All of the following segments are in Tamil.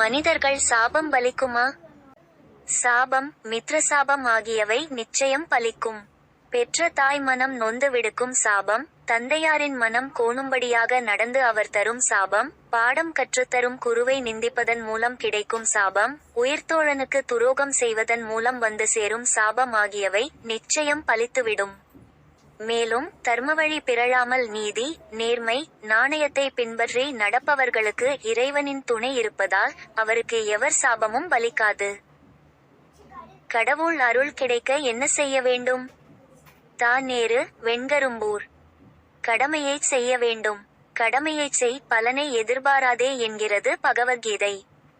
மனிதர்கள் சாபம் பலிக்குமா? சாபம் மித்ர சாபம் ஆகியவை நிச்சயம் பலிக்கும். பெற்ற தாய் மனம் நொந்து விடுக்கும் சாபம் தந்தையாரின் மனம் கோணும்படியாக நடந்து அவர் தரும் சாபம் பாடம் கற்றுத்தரும் குருவை நிந்திப்பதன் மூலம் கிடைக்கும் சாபம் உயிர்த்தோழனுக்கு துரோகம் செய்வதன் மூலம் வந்து சேரும் சாபம் ஆகியவை நிச்சயம் பலித்துவிடும். மேலும் தர்மவழி பிறழாமல் நீதி நேர்மை நாணயத்தை பின்பற்றி நடப்பவர்களுக்கு இறைவனின் துணை இருப்பதால் அவருக்கு எவர் சாபமும் பலிக்காது. கடவுள் அருள் கிடைக்க என்ன செய்ய வேண்டும்? தானேறு வெண்கரும்பூர். கடமையைச் செய்ய வேண்டும். கடமையைச் செய் பலனை எதிர்பாராதே என்கிறது பகவத்கீதை.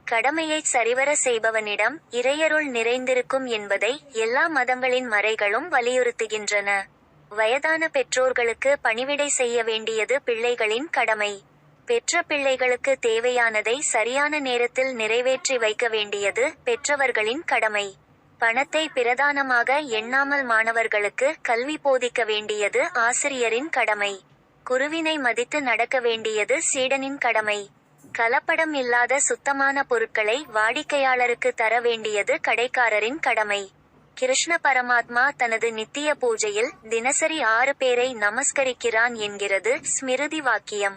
கடமையைச் சரிவர செய்பவனிடம் இறையருள் நிறைந்திருக்கும் என்பதை எல்லா மதங்களின் மறைகளும் வலியுறுத்துகின்றன. வயதான பெற்றோர்களுக்கு பணிவிடை செய்ய வேண்டியது பிள்ளைகளின் கடமை. பெற்ற பிள்ளைகளுக்கு தேவையானதை சரியான நேரத்தில் நிறைவேற்றி வைக்க வேண்டியது பெற்றவர்களின் கடமை. பணத்தை பிரதானமாக எண்ணாமல் மாணவர்களுக்கு கல்வி போதிக்க வேண்டியது ஆசிரியரின் கடமை. குருவினை மதித்து நடக்க வேண்டியது சீடனின் கடமை. கலப்படம் இல்லாத சுத்தமான பொருட்களை வாடிக்கையாளருக்கு தர வேண்டியது கடைக்காரரின் கடமை. கிருஷ்ண பரமாத்மா தனது நித்திய பூஜையில் தினசரி ஆறு பேரை நமஸ்கரிக்கிறான் என்கிறது ஸ்மிருதி வாக்கியம்.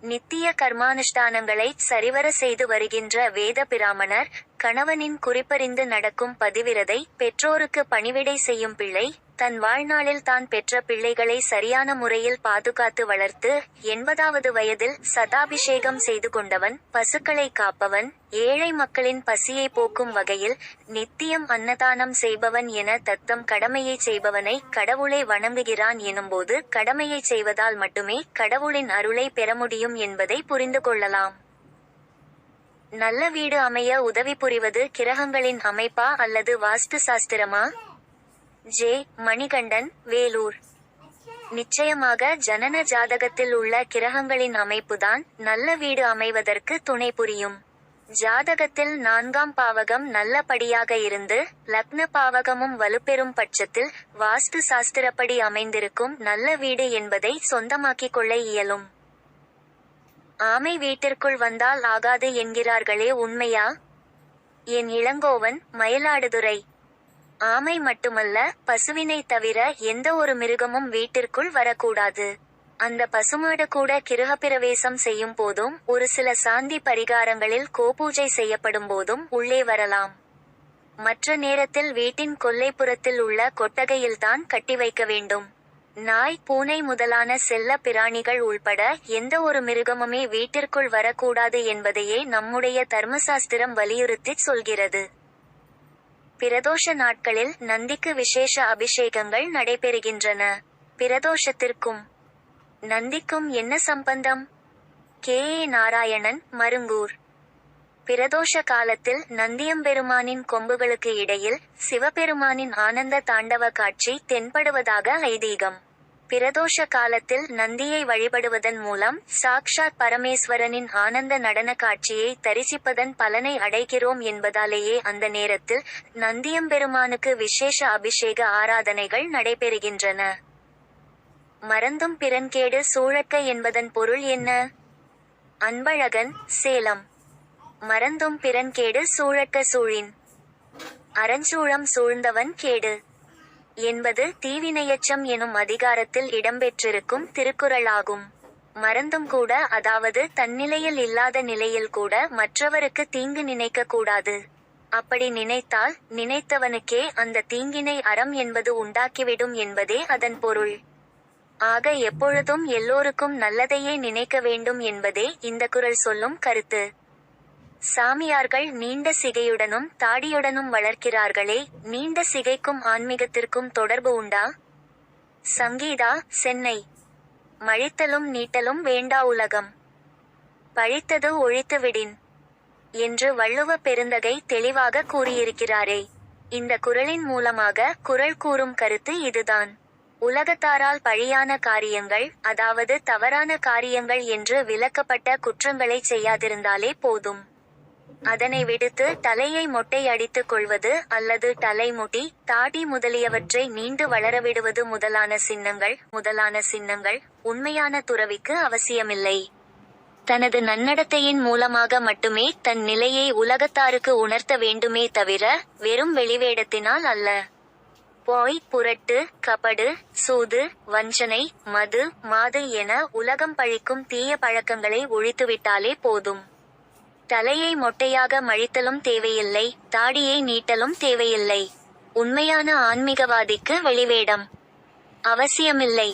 நித்திய கர்மானுஷ்டானங்களை சரிவர செய்து வருகின்ற வேத பிராமணர் கணவனின் குறிப்பறிந்து நடக்கும் பதிவிரதை பெற்றோருக்கு பணிவிடை செய்யும் பிள்ளை தன் வாழ்நாளில் தான் பெற்ற பிள்ளைகளை சரியான முறையில் பாதுகாத்து வளர்த்து எண்பதாவது வயதில் சதாபிஷேகம் செய்து கொண்டவன் பசுக்களை காப்பவன் ஏழை மக்களின் பசியை போக்கும் வகையில் நித்தியம் அன்னதானம் செய்பவன் என தத்தம் கடமையை செய்பவனை கடவுளை வணங்குகிறான் எனும்போது கடமையை செய்வதால் மட்டுமே கடவுளின் அருளை பெற முடியும் என்பதை புரிந்து கொள்ளலாம். நல்ல வீடு அமைய உதவி புரிவது கிரகங்களின் அமைப்பா அல்லது வாஸ்து சாஸ்திரமா? ஜே. மணிகண்டன் வேலூர். நிச்சயமாக ஜனன ஜாதகத்தில் உள்ள கிரகங்களின் அமைப்புதான் நல்ல வீடு அமைவதற்கு துணை புரியும். ஜாதகத்தில் நான்காம் பாவகம் நல்லபடியாக இருந்து லக்ன பாவகமும் வலுப்பெறும் பட்சத்தில் வாஸ்து சாஸ்திரப்படி அமைந்திருக்கும் நல்ல வீடு என்பதை சொந்தமாக்கிக் கொள்ள இயலும். ஆமை வீட்டிற்குள் வந்தால் ஆகாது என்கிறார்களே உண்மையா? என் இளங்கோவன் மயிலாடுதுறை. ஆமை மட்டுமல்ல பசுவினை தவிர எந்த ஒரு மிருகமும் வீட்டிற்குள் வரக்கூடாது. அந்த பசுமாடு கூட கிருகப்பிரவேசம் செய்யும் போதும் ஒரு சில சாந்தி பரிகாரங்களில் கோபூஜை செய்யப்படும் போதும் உள்ளே வரலாம். மற்ற நேரத்தில் வீட்டின் கொல்லைப்புறத்தில் உள்ள கொட்டகையில்தான் கட்டி வைக்க வேண்டும். நாய் பூனை முதலான செல்ல பிராணிகள் உள்பட எந்த ஒரு மிருகமுமே வீட்டிற்குள் வரக்கூடாது என்பதையே நம்முடைய தர்மசாஸ்திரம் வலியுறுத்திச் சொல்கிறது. பிரதோஷ நாட்களில் நந்திக்கு விசேஷ அபிஷேகங்கள் நடைபெறுகின்றன. பிரதோஷத்திற்கும் நந்திக்கும் என்ன சம்பந்தம்? கே. ஏ. நாராயணன் மருங்கூர். பிரதோஷ காலத்தில் நந்தியம்பெருமானின் கொம்புகளுக்கு இடையில் சிவபெருமானின் ஆனந்த தாண்டவ காட்சி தென்படுவதாக ஐதீகம். பிரதோஷ காலத்தில் நந்தியை வழிபடுவதன் மூலம் சாக்ஷாத் பரமேஸ்வரனின் ஆனந்த நடன காட்சியை தரிசிப்பதன் பலனை அடைகிறோம் என்பதாலேயே அந்த நேரத்தில் நந்தியம்பெருமானுக்கு விசேஷ அபிஷேக ஆராதனைகள் நடைபெறுகின்றன. மறந்தும் பிறன்கேடு சூழக்க என்பதன் பொருள் என்ன? அன்பழகன் சேலம். மறந்தும் பிறன்கேடு சூழக்க சூழின். அரஞ்சூழம் சூழ்ந்தவன் கேடு. என்பது தீவினையச்சம் எனும் அதிகாரத்தில் இடம்பெற்றிருக்கும் திருக்குறளாகும். மறந்தும் கூட அதாவது தன்னிலையில் இல்லாத நிலையில் கூட மற்றவருக்கு தீங்கு நினைக்க கூடாது அப்படி நினைத்தால் நினைத்தவனுக்கே அந்த தீங்கினை அறம் என்பது உண்டாக்கிவிடும் என்பதே அதன் பொருள். ஆக எப்பொழுதும் எல்லோருக்கும் நல்லதையே நினைக்க வேண்டும் என்பதே இந்த குறள் சொல்லும் கருத்து. சாமியார்கள் நீண்ட சிகையுடனும் தாடியுடனும் வளர்க்கிறார்களே நீண்ட சிகைக்கும் ஆன்மீகத்திற்கும் தொடர்பு உண்டா? சங்கீதா சென்னை. மழித்தலும் நீட்டலும் வேண்டா உலகம். பழித்தது ஒழித்து விடின் என்று வள்ளுவ பெருந்தகை தெளிவாக கூறியிருக்கிறாரே. இந்த குறளின் மூலமாக குறள் கூறும் கருத்து இதுதான். உலகத்தாரால் பழியான காரியங்கள் அதாவது தவறான காரியங்கள் என்று விளக்கப்பட்ட குற்றங்களை செய்யாதிருந்தாலே போதும். அதனை விடுத்து தலையை மொட்டை அடித்துக் கொள்வது அல்லது தலைமுடி தாடி முதலியவற்றை நீண்டு வளரவிடுவது முதலான சின்னங்கள் முதலான சின்னங்கள் உண்மையான துறவிக்கு அவசியமில்லை. தனது நன்னடத்தையின் மூலமாக மட்டுமே தன் நிலையை உலகத்தாருக்கு உணர்த்த வேண்டுமே தவிர வெறும் வெளிவேடத்தினால் அல்ல. போய் புரட்டு கபடு சூது வஞ்சனை மது மாது என உலகம் பழிக்கும் தீய பழக்கங்களை ஒழித்துவிட்டாலே போதும். தலையை மொட்டையாக மழித்தலும் தேவையில்லை தாடியை நீட்டலும் தேவையில்லை. உண்மையான ஆன்மீகவாதிக்கு வெளிவேடம் அவசியமில்லை.